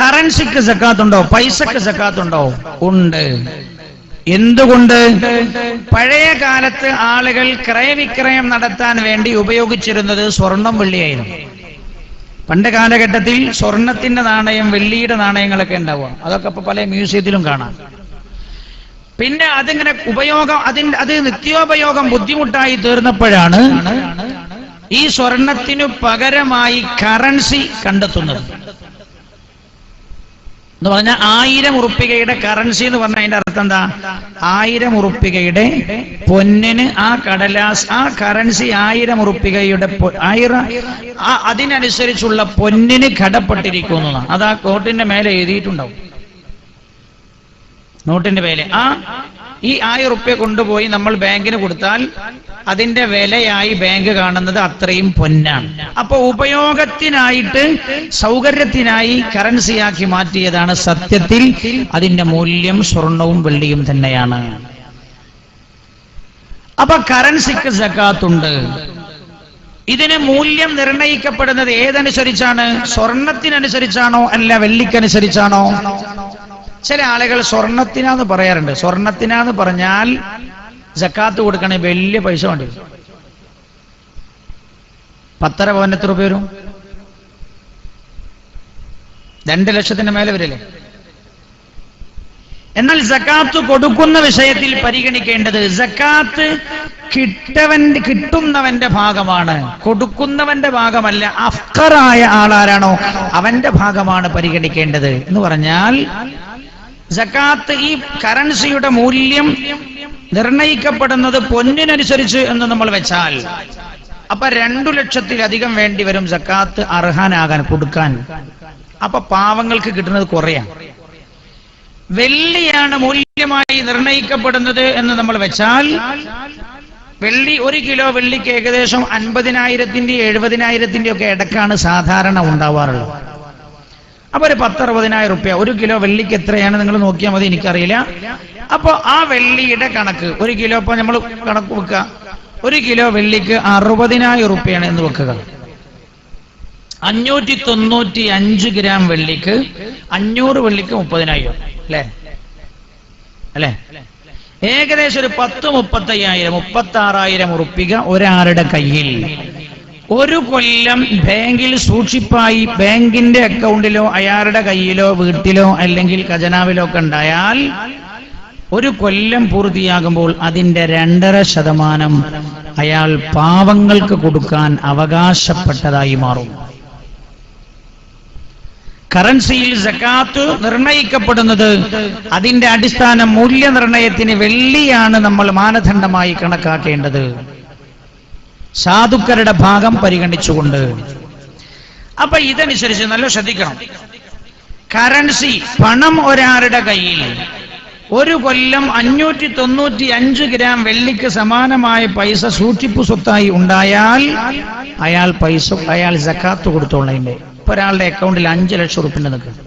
കറൻസിക്ക് സക്കാത്തുണ്ടോ? പൈസക്ക് സക്കാത്തുണ്ടോ? ഉണ്ട്. എന്തുകൊണ്ട്? പഴയ കാലത്ത് ആളുകൾ ക്രയവിക്രയം നടത്താൻ വേണ്ടി ഉപയോഗിച്ചിരുന്നത് സ്വർണം വെള്ളിയായിരുന്നു. പണ്ട് കാലഘട്ടത്തിൽ സ്വർണത്തിന്റെ നാണയം വെള്ളിയുടെ നാണയങ്ങളൊക്കെ ഉണ്ടാവുക. അതൊക്കെ ഇപ്പൊ പല മ്യൂസിയത്തിലും കാണാം. പിന്നെ അതിങ്ങനെ ഉപയോഗം അതിന്റെ അത് നിത്യോപയോഗം ബുദ്ധിമുട്ടായി തീർന്നപ്പോഴാണ് ഈ സ്വർണത്തിനു പകരമായി കറൻസി കണ്ടെത്തുന്നത്. എന്ന് പറഞ്ഞാൽ ആയിരം ഉറുപ്പികയുടെ കറൻസി എന്ന് പറഞ്ഞാൽ അതിന്റെ അർത്ഥം എന്താ? ആയിരം ഉറുപ്പികയുടെ പൊന്നിന് ആ കടലാസ് ആ കറൻസി ആയിരം ഉറുപ്പികയുടെ ആയിരം അതിനനുസരിച്ചുള്ള പൊന്നിന് കടപ്പെട്ടിരിക്കുന്നു. അത് ആ കോട്ടിന്റെ മേലെ എഴുതിയിട്ടുണ്ടാവും. നോട്ടിന്റെ മേലെ. ആ ഈ ആയിരം റുപ്യ കൊണ്ടുപോയി നമ്മൾ ബാങ്കിന് കൊടുത്താൽ അതിന്റെ വിലയായി ബാങ്ക് കാണുന്നത് അത്രയും പൊന്നാണ്. അപ്പൊ ഉപയോഗത്തിനായിട്ട് സൗകര്യത്തിനായി കറൻസിയാക്കി മാറ്റിയതാണ് സത്യത്തിൽ. അതിന്റെ മൂല്യം സ്വർണവും വെള്ളിയും തന്നെയാണ്. അപ്പൊ കറൻസിക്ക് സക്കാത്തുണ്ട് ഇതിന് മൂല്യം നിർണയിക്കപ്പെടുന്നത് ഏതനുസരിച്ചാണ്? സ്വർണത്തിനനുസരിച്ചാണോ അല്ല വെള്ളിക്കനുസരിച്ചാണോ? ചില ആളുകൾ സ്വർണത്തിനാന്ന് പറയാറുണ്ട്. സ്വർണത്തിനാന്ന് പറഞ്ഞാൽ ജക്കാത്ത് കൊടുക്കണേ വലിയ പൈസ വേണ്ടി വരും. പത്തര പവൻ എത്ര രൂപ വരും? രണ്ട് ലക്ഷത്തിന് മേലെ വരില്ലേ? എന്നാൽ ജക്കാത്ത് കൊടുക്കുന്ന വിഷയത്തിൽ പരിഗണിക്കേണ്ടത് ജക്കാത്ത് കിട്ടവൻ കിട്ടുന്നവന്റെ ഭാഗമാണ്. കൊടുക്കുന്നവന്റെ ഭാഗമല്ല അഫ്കറായ ആളാരാണോ? അവന്റെ ഭാഗമാണ് പരിഗണിക്കേണ്ടത്. എന്ന് പറഞ്ഞാൽ ജക്കാത്ത് ഈ കറൻസിയുടെ മൂല്യം നിർണയിക്കപ്പെടുന്നത് പൊന്നിനനുസരിച്ച് എന്ന് നമ്മൾ വെച്ചാൽ അപ്പൊ രണ്ടു ലക്ഷത്തിലധികം വേണ്ടി വരും ജക്കാത്ത് അർഹാനാകാൻ കൊടുക്കാൻ. അപ്പൊ പാവങ്ങൾക്ക് കിട്ടുന്നത് കുറയാ. വെള്ളിയാണ് മൂല്യമായി നിർണയിക്കപ്പെടുന്നത് എന്ന് നമ്മൾ വെച്ചാൽ വെള്ളി ഒരു കിലോ വെള്ളിക്ക് ഏകദേശം അൻപതിനായിരത്തിന്റെ എഴുപതിനായിരത്തിന്റെ ഒക്കെ ഇടക്കാണ് സാധാരണ ഉണ്ടാവാറുള്ളത്. അപ്പൊ ഒരു പത്തറുപതിനായിരം റുപ്യ. ഒരു കിലോ വെള്ളിക്ക് എത്രയാണ് നിങ്ങൾ നോക്കിയാൽ മതി എനിക്കറിയില്ല. അപ്പോൾ ആ വെള്ളിയുടെ കണക്ക് ഒരു കിലോ ഇപ്പൊ നമ്മൾ കണക്ക് വെക്കുക ഒരു കിലോ വെള്ളിക്ക് അറുപതിനായിരം റുപ്യാണ് എന്ന് വെക്കുക. അഞ്ഞൂറ്റി തൊണ്ണൂറ്റി അഞ്ച് ഗ്രാം വെള്ളിക്ക് അഞ്ഞൂറ് വെള്ളിക്ക് മുപ്പതിനായിരം. അല്ലേ? അല്ലേ? ഏകദേശം ഒരു പത്ത് മുപ്പത്തയ്യായിരം മുപ്പത്തി ആറായിരം ഉറുപ്പിക ഒരാളുടെ കയ്യിൽ. ഒരു കൊല്ലം ബാങ്കിൽ സൂക്ഷിപ്പായി ബാങ്കിന്റെ അക്കൗണ്ടിലോ അയാളുടെ കയ്യിലോ വീട്ടിലോ അല്ലെങ്കിൽ ഖജനാവിലോ ഒക്കെ ഉണ്ടായാൽ ഒരു കൊല്ലം പൂർത്തിയാകുമ്പോൾ അതിന്റെ രണ്ടര ശതമാനം അയാൾ പാവങ്ങൾക്ക് കൊടുക്കാൻ അവകാശപ്പെട്ടതായി മാറും. കറൻസിയിൽ സക്കാത്ത് നിർണയിക്കപ്പെടുന്നത് അതിന്റെ അടിസ്ഥാന മൂല്യനിർണയത്തിന് വെള്ളിയാണ് നമ്മൾ മാനദണ്ഡമായി കണക്കാക്കേണ്ടത്. സാധുക്കരുടെ ഭാഗം പരിഗണിച്ചുകൊണ്ട്. അപ്പൊ ഇതനുസരിച്ച് നല്ല ശ്രദ്ധിക്കണം. കറൻസി പണം ഒരാളുടെ കയ്യിൽ. ഒരു കൊല്ലം അഞ്ഞൂറ്റി തൊണ്ണൂറ്റി അഞ്ച് ഗ്രാം വെള്ളിക്ക് സമാനമായ പൈസ സൂക്ഷിപ്പ് സ്വത്തായി ഉണ്ടായാൽ അയാൾ പൈസ അയാൾ ജക്കാത്ത് കൊടുത്തോളേ. ഇപ്പൊ ഒരാളുടെ അക്കൗണ്ടിൽ അഞ്ച് ലക്ഷം ഉറുപ്പിന്റെ നിൽക്കും.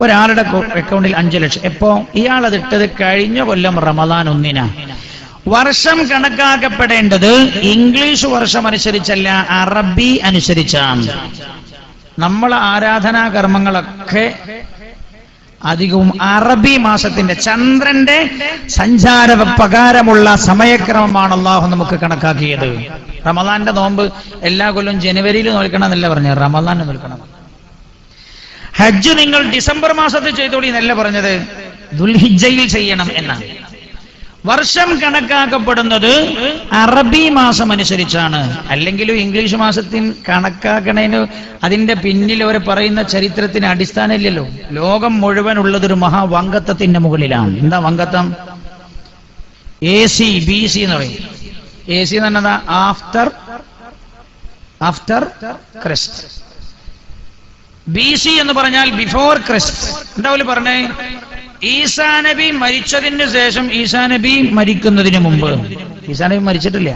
ഒരാളുടെ അക്കൗണ്ടിൽ അഞ്ച് ലക്ഷം. എപ്പോ? ഇയാൾ അത് ഇട്ടത് കഴിഞ്ഞ കൊല്ലം റമദാൻ ഒന്നിനാ. വർഷം കണക്കാക്കപ്പെടേണ്ടത് ഇംഗ്ലീഷ് വർഷം അനുസരിച്ചല്ല അറബി അനുസരിച്ചാണ്. നമ്മൾ ആരാധനാ കർമ്മങ്ങളൊക്കെ അധികവും അറബി മാസത്തിന്റെ ചന്ദ്രന്റെ സഞ്ചാര പ്രകാരമുള്ള സമയക്രമമാണ് അള്ളാഹു നമുക്ക് കണക്കാക്കിയത്. റമദാന്റെ നോമ്പ് എല്ലാ കൊല്ലം ജനുവരിയിൽ നോൽക്കണം എന്നല്ല പറഞ്ഞത് റമദാൻ നോൽക്കണം. ഹജ്ജ് നിങ്ങൾ ഡിസംബർ മാസത്തിൽ ചെയ്തോളി എന്നല്ല പറഞ്ഞത്? ദുൽഹിജയിൽ ചെയ്യണം എന്നാണ്. വർഷം കണക്കാക്കപ്പെടുന്നത് അറബി മാസം അനുസരിച്ചാണ് അല്ലെങ്കിലും ഇംഗ്ലീഷ് മാസത്തിൽ കണക്കാക്കണതിന് അതിന്റെ പിന്നിൽ അവർ പറയുന്ന ചരിത്രത്തിന് അടിസ്ഥാനമില്ലല്ലോ. ലോകം മുഴുവൻ ഉള്ളതൊരു മഹാവങ്കത്വത്തിന്റെ മുകളിലാണ്. എന്താ വങ്കത്വം എ സി ബി സി എന്ന് പറയും. എ സി എന്ന് പറഞ്ഞതാ after after Christ. B C എന്ന് പറഞ്ഞാൽ ബിഫോർ ക്രിസ്റ്റ്. എന്താ പറഞ്ഞേ? ഈസാ നബി മരിച്ചതിന് ശേഷം ഈസാ നബി മരിക്കുന്നതിന് മുമ്പ്. ഈസാ നബി മരിച്ചിട്ടില്ല.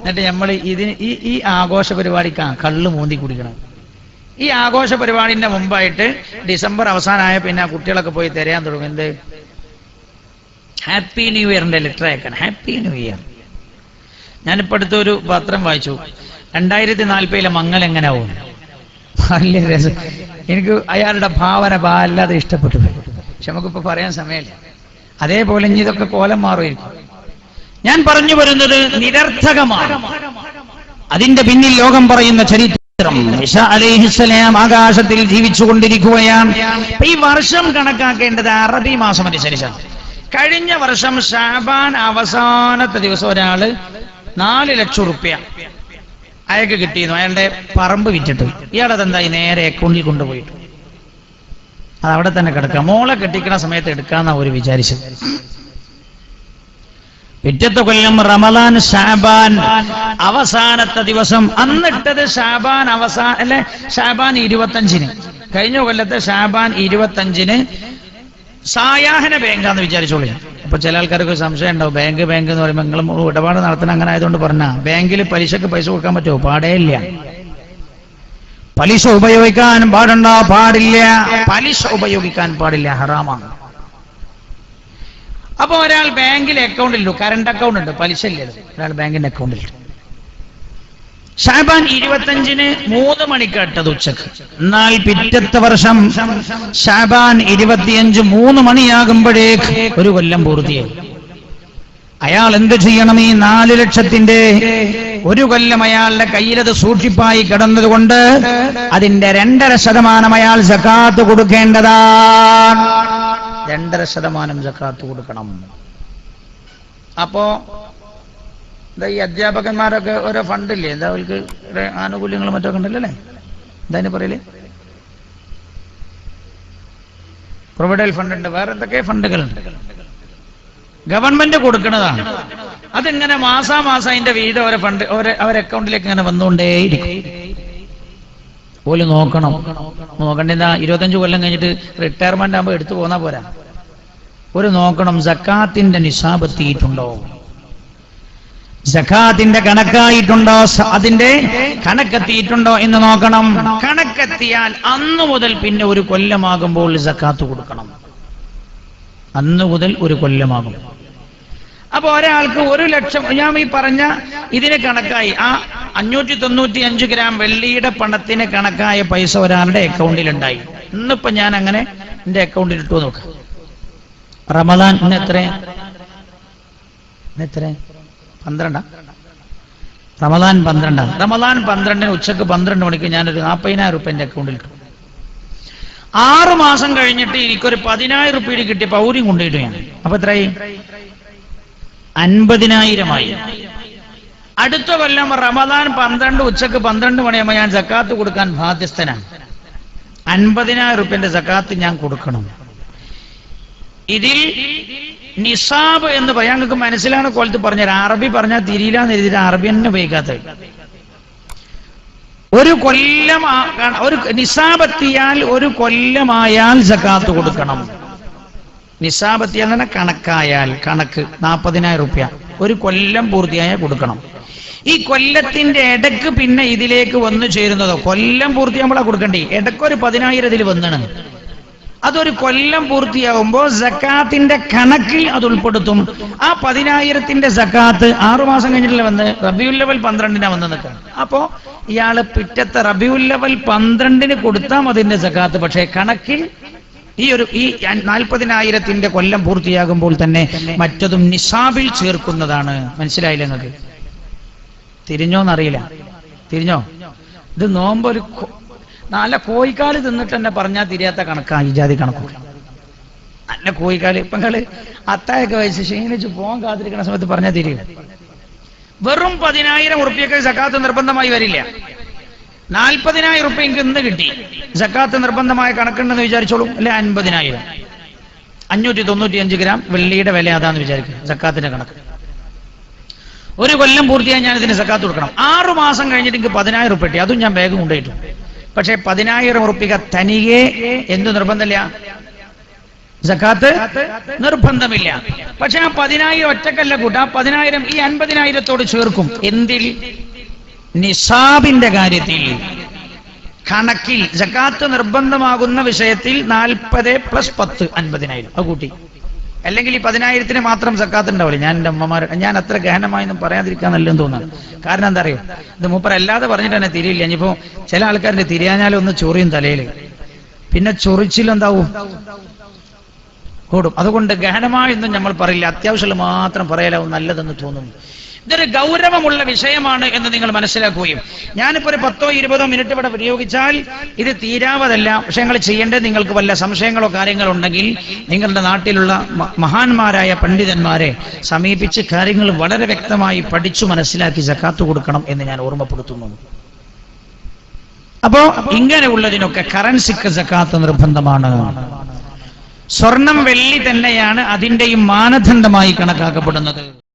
എന്നിട്ട് നമ്മൾ ഇതിന് ഈ ഈ ആഘോഷ പരിപാടിക്കാണ് കള്ള് മൂന്തി കുടിക്കണം. ഈ ആഘോഷ പരിപാടിന്റെ മുമ്പായിട്ട് ഡിസംബർ അവസാനമായ പിന്നെ കുട്ടികളൊക്കെ പോയി തരാൻ തുടങ്ങുന്നത് ഹാപ്പി ന്യൂ ഇയറിന്റെ ലെറ്റർ അയക്കണം. Happy new year. ഞാനിപ്പോ അടുത്തൊരു പത്രം വായിച്ചു. രണ്ടായിരത്തി നാൽപ്പതിലെ മങ്ങൽ എങ്ങനെ ആവും വലിയ രസം. എനിക്ക് അയാളുടെ ഭാവന വല്ലാതെ ഇഷ്ടപ്പെട്ടു. പക്ഷെ നമുക്കിപ്പോ പറയാൻ സമയമില്ല. അതേപോലെ ഇനി ഇതൊക്കെ കോലം മാറുമായിരിക്കും. ഞാൻ പറഞ്ഞു വരുന്നത് നിരർത്ഥകമാണ്. അതിന്റെ പിന്നിൽ ലോകം പറയുന്ന ചരിത്രം. അലൈഹിസ്സലാം ആകാശത്തിൽ ജീവിച്ചു കൊണ്ടിരിക്കുകയാണ് ഈ വർഷം കണക്കാക്കേണ്ടത് അറബി മാസം അനുസരിച്ചാണ്. കഴിഞ്ഞ വർഷം ഷാബാൻ അവസാനത്തെ ദിവസം ഒരാൾ നാല് ലക്ഷം റുപ്യ. അയാൾക്ക് കിട്ടിയിരുന്നു. അയാളുടെ പറമ്പ് വിറ്റിട്ട്. ഇയാളതെന്തായി നേരെ അക്കൗണ്ടിൽ കൊണ്ടുപോയിട്ട് അത് അവിടെ തന്നെ കിടക്കാം മോളെ കെട്ടിക്കണ സമയത്ത് എടുക്കാന്നാ ഒരു വിചാരിച്ചത്. പിറ്റത്തെ കൊല്ലം റമദാൻ ഷാബാൻ. അവസാനത്തെ ദിവസം അന്നിട്ടത് ഷാബാൻ അവസാന അല്ലെ ഷാബാൻ ഇരുപത്തഞ്ചിന്. കഴിഞ്ഞ കൊല്ലത്തെ ഷാബാൻ ഇരുപത്തഞ്ചിന് സായാഹന ബാങ്കാന്ന് വിചാരിച്ചോളി. അപ്പൊ ചില ആൾക്കാർക്ക് സംശയം ഉണ്ടാവും. ബാങ്ക് ബാങ്ക് എന്ന് പറയുമ്പോൾ നിങ്ങൾ ഇടപാട് നടത്തണം അങ്ങനെ ആയതുകൊണ്ട് പറഞ്ഞ ബാങ്കിൽ പലിശക്ക് പൈസ കൊടുക്കാൻ പറ്റുമോ? പാടേ ഇല്ല. പലിശ ഉപയോഗിക്കാൻ പാടുണ്ടോ? പാടില്ല. പലിശ ഉപയോഗിക്കാൻ പാടില്ല. ഹറാമാണ്. അപ്പൊ ഒരാൾ ബാങ്കിൽ അക്കൗണ്ടിലുണ്ട് കറണ്ട് അക്കൗണ്ട് ഉണ്ട്. പലിശ ഇല്ല. ഒരാൾ ബാങ്കിന്റെ അക്കൗണ്ടിൽ ഷാബാൻ ഇരുപത്തഞ്ചിന് മൂന്ന് മണിക്കാട്ടത് ഉച്ചയ്ക്ക്. എന്നാൽ പിറ്റത്തെ വർഷം ഷാബാൻ ഇരുപത്തിയഞ്ച് മൂന്ന് മണിയാകുമ്പോഴേക്ക് ഒരു കൊല്ലം പൂർത്തിയായി. അയാൾ എന്ത് ചെയ്യണം ഈ നാല് ലക്ഷത്തിന്റെ ഒരു കൊല്ലം അയാളുടെ കയ്യിലത് സൂക്ഷിപ്പായി കിടന്നതുകൊണ്ട് അതിന്റെ രണ്ടര ശതമാനം അയാൾ സക്കാത്ത് കൊടുക്കേണ്ടതാണ്. രണ്ടര ശതമാനം ജക്കാത്ത് കൊടുക്കണം. അപ്പോ എന്താ ഈ അധ്യാപകന്മാരൊക്കെ ഓരോ ഫണ്ടില്ലേ എന്താ അവർക്ക് ആനുകൂല്യങ്ങളും മറ്റൊക്കെ ഉണ്ടല്ലോ അല്ലേ? എന്താ പറയൽ പ്രൊവിഡൽ ഫണ്ട് ഉണ്ട്. വേറെ എന്തൊക്കെ ഫണ്ടുകളുണ്ട് ഗവൺമെന്റ് കൊടുക്കുന്നതാണ് അതിങ്ങനെ മാസാമാസം അതിന്റെ വീട് അവരെ ഫണ്ട് അവരെ അക്കൗണ്ടിലേക്ക് ഇങ്ങനെ വന്നുകൊണ്ടേയിരിക്കും. പോലും നോക്കണം. നോക്കണ്ട ഇരുപത്തഞ്ച് കൊല്ലം കഴിഞ്ഞിട്ട് റിട്ടയർമെന്റ് ആകുമ്പോൾ എടുത്തു പോന്നാ പോരാ. ഒരു നോക്കണം സക്കാത്തിന്റെ നിസാബ് എത്തിയിട്ടുണ്ടോ? സക്കാത്തിന്റെ കണക്കായിട്ടുണ്ടോ? അതിന്റെ കണക്കെത്തിയിട്ടുണ്ടോ എന്ന് നോക്കണം. കണക്കെത്തിയാൽ അന്നു മുതൽ പിന്നെ ഒരു കൊല്ലമാകുമ്പോൾ സക്കാത്ത് കൊടുക്കണം. അന്നു മുതൽ ഒരു കൊല്ലമാകും. അപ്പൊ ഒരാൾക്ക് ഒരു ലക്ഷം ഞാൻ ഈ പറഞ്ഞ ഇതിന് കണക്കായി. ആ അഞ്ഞൂറ്റി തൊണ്ണൂറ്റി അഞ്ച് ഗ്രാം വെള്ളിയുടെ പണത്തിന് കണക്കായ പൈസ ഒരാളുടെ അക്കൗണ്ടിൽ ഉണ്ടായി ഇന്നിപ്പോ ഞാൻ അങ്ങനെ എന്റെ അക്കൗണ്ടിൽ ഇട്ടു നോക്കാം. റമദാൻ ഇന്ന് എത്ര എത്ര പന്ത്രണ്ടാ? റമദാൻ പന്ത്രണ്ടാണ് റമദാൻ പന്ത്രണ്ടിന് ഉച്ചയ്ക്ക് പന്ത്രണ്ട് മണിക്ക് ഞാനൊരു നാൽപ്പതിനായിരം റുപ്യ എന്റെ അക്കൗണ്ടിൽ ആറ് മാസം കഴിഞ്ഞിട്ട് എനിക്കൊരു പതിനായിരം റുപ്യയിൽ കിട്ടിയ പൗരിയും കൊണ്ടുപോയിട്ട് ഞാൻ. അപ്പൊ എത്രയായി? അൻപതിനായിരമായി. അടുത്ത കൊല്ലം റമദാൻ പന്ത്രണ്ട് ഉച്ചയ്ക്ക് പന്ത്രണ്ട് മണിയാകുമ്പോൾ ഞാൻ സക്കാത്ത് കൊടുക്കാൻ ബാധ്യസ്ഥനാണ്. അൻപതിനായിരം റുപ്യന്റെ സക്കാത്ത് ഞാൻ കൊടുക്കണം. ഇതിൽ നിസാബ് എന്ന് പറയാൻ നിങ്ങൾക്ക് മനസ്സിലാണ്? കോലത്ത് പറഞ്ഞത് അറബി പറഞ്ഞാൽ തിരിയില്ലാന്ന് എഴുതിയിട്ട് അറബി തന്നെ ഉപയോഗിക്കാത്തത് ഒരു കൊല്ലം ഒരു നിസാബെത്തിയാൽ ഒരു കൊല്ലമായാൽ ജക്കാത്ത് കൊടുക്കണം. നിസാബെത്തിയാൽ തന്നെ കണക്കായാൽ കണക്ക് നാൽപ്പതിനായിരം റുപ്യ. ഒരു കൊല്ലം പൂർത്തിയായാൽ കൊടുക്കണം. ഈ കൊല്ലത്തിന്റെ ഇടയ്ക്ക് പിന്നെ ഇതിലേക്ക് വന്നു ചേരുന്നതോ കൊല്ലം പൂർത്തിയാകുമ്പോഴാണ് കൊടുക്കണ്ടേ ഇടക്കൊരു പതിനായിരം ഇതിൽ വന്നാണ്. അതൊരു കൊല്ലം പൂർത്തിയാകുമ്പോൾ സക്കാത്തിന്റെ കണക്കിൽ അത് ഉൾപ്പെടുത്തും. ആ പതിനായിരത്തിന്റെ സക്കാത്ത് ആറുമാസം കഴിഞ്ഞിട്ടില്ല വന്ന്? റബിയുൽ ലെവൽ പന്ത്രണ്ടിനാ വന്ന് നിൽക്കണം അപ്പോ ഇയാൾ പിറ്റത്തെ റബിയുൽ ലെവൽ പന്ത്രണ്ടിന് കൊടുത്താൽ അതിന്റെ സക്കാത്ത്. പക്ഷേ കണക്കിൽ ഈ ഒരു ഈ നാൽപ്പതിനായിരത്തിന്റെ കൊല്ലം പൂർത്തിയാകുമ്പോൾ തന്നെ മറ്റതും നിസാബിൽ ചേർക്കുന്നതാണ്. മനസ്സിലായില്ല നിങ്ങൾക്ക്? തിരിഞ്ഞോന്നറിയില്ല. തിരിഞ്ഞോ? ഇത് നോമ്പ് ഒരു കൊ- നല്ല കോഴിക്കാൽ തിന്നിട്ട് തന്നെ പറഞ്ഞാൽ തിരിയാത്ത കണക്കാണ് ഈ ജാതി കണക്ക് നല്ല കോഴിക്കാൽ ഇപ്പൊ നിങ്ങൾ അത്തായൊക്കെ വയസ്സ് ക്ഷീണിച്ച് പോകാൻ കാത്തിരിക്കുന്ന സമയത്ത് പറഞ്ഞാൽ തിരിയും. വെറും പതിനായിരം ഉറുപ്പ്യൊക്കെ സക്കാത്ത് നിർബന്ധമായി വരില്ല. നാൽപ്പതിനായിരം ഉറുപ്പ്യ എനിക്ക് ഇന്ന് കിട്ടി. സക്കാത്ത് നിർബന്ധമായ കണക്കുണ്ടെന്ന് വിചാരിച്ചോളൂ അല്ലെ അൻപതിനായിരം. അഞ്ഞൂറ്റി തൊണ്ണൂറ്റി അഞ്ച് ഗ്രാം വെള്ളിയുടെ വില അതാന്ന് വിചാരിക്കും സക്കാത്തിന്റെ കണക്ക്. ഒരു കൊല്ലം പൂർത്തിയായി ഞാൻ ഇതിന് സക്കാത്ത് കൊടുക്കണം. ആറു മാസം കഴിഞ്ഞിട്ട് എനിക്ക് പതിനായിരം ഉറുപ്പ്യ കിട്ടി അതും ഞാൻ വേഗം കൊണ്ടുപോയിട്ടു. പക്ഷെ പതിനായിരം ഉറുപ്പിക തനിയെ എന്ത് നിർബന്ധമില്ല? സക്കാത്ത് നിർബന്ധമില്ല. പക്ഷെ ആ പതിനായിരം ഒറ്റക്കല്ല കൂട്ട ആ പതിനായിരം ഈ അൻപതിനായിരത്തോട് ചേർക്കും. എന്തിൽ? നിസാബിന്റെ കാര്യത്തിൽ. കണക്കിൽ. ജക്കാത്ത് നിർബന്ധമാകുന്ന വിഷയത്തിൽ നാൽപ്പത് പ്ലസ് പത്ത് അൻപതിനായിരം. അത് കൂട്ടി. അല്ലെങ്കിൽ ഈ പതിനായിരത്തിന് മാത്രം സക്കാത്ത് ഉണ്ടാവില്ല? ഞാൻ എന്റെ അമ്മമാർ ഞാൻ അത്ര ഗഹനമായൊന്നും പറയാതിരിക്കാൻ നല്ലതെന്ന് തോന്നുന്നു കാരണം എന്താ അറിയോ? ഇത് മൂപ്പർ അല്ലാതെ പറഞ്ഞിട്ട് തന്നെ തിരിയില്ല. ഇനിയിപ്പോ ചില ആൾക്കാരുടെ തിരിയാഞ്ഞാലും ഒന്ന് ചൊറിയും തലയിൽ പിന്നെ ചൊറിച്ചിലെന്താവും കൂടും. അതുകൊണ്ട് ഗഹനമായൊന്നും നമ്മൾ പറയില്ല. അത്യാവശ്യം മാത്രം പറയലാവും നല്ലതെന്ന് തോന്നുന്നു. ഇതൊരു ഗൗരവമുള്ള വിഷയമാണ് എന്ന് നിങ്ങൾ മനസ്സിലാക്കുകയും. ഞാനിപ്പോ ഒരു പത്തോ ഇരുപതോ മിനിറ്റ് ഇവിടെ പ്രയോഗിച്ചാൽ ഇത് തീരാവതല്ല. പക്ഷെ നിങ്ങൾ ചെയ്യേണ്ടത് നിങ്ങൾക്ക് വല്ല സംശയങ്ങളോ കാര്യങ്ങളോ ഉണ്ടെങ്കിൽ നിങ്ങളുടെ നാട്ടിലുള്ള മഹാന്മാരായ പണ്ഡിതന്മാരെ സമീപിച്ച് കാര്യങ്ങൾ വളരെ വ്യക്തമായി പഠിച്ചു മനസ്സിലാക്കി ജക്കാത്ത് കൊടുക്കണം എന്ന് ഞാൻ ഓർമ്മപ്പെടുത്തുന്നു. അപ്പോ ഇങ്ങനെയുള്ളതിനൊക്കെ കറൻസിക്ക് ജക്കാത്ത് നിർബന്ധമാണ്. സ്വർണം വെള്ളി തന്നെയാണ് അതിന്റെയും മാനദണ്ഡമായി കണക്കാക്കപ്പെടുന്നത്.